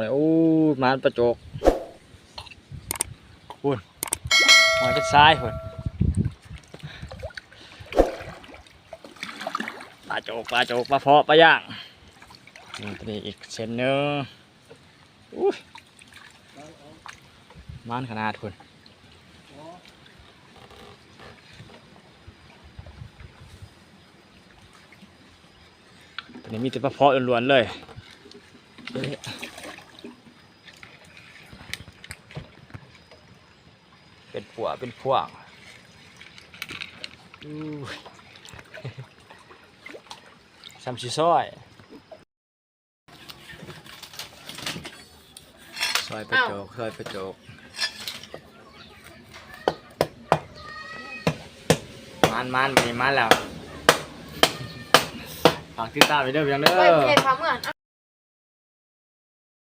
เลยโอ้มานประโจกคุณหอยเป็นทรายคุณปลาโจกปลาโจกปลาเพาะปลาย่างนี่ตัวนี้อีกเส้นหนึ่งอุ้ยมานขนาดคุณตัวนี้มีแต่ปลาเพาะล้วนๆเลย เป็นผัวเป็นพวกอู้ยซัมชิซอยซอยประโจกซอยประโจกมันมันมีมันแล้วฝากติดตามไปเด้อเพียงเด้ไว้อประเทศพาเมือง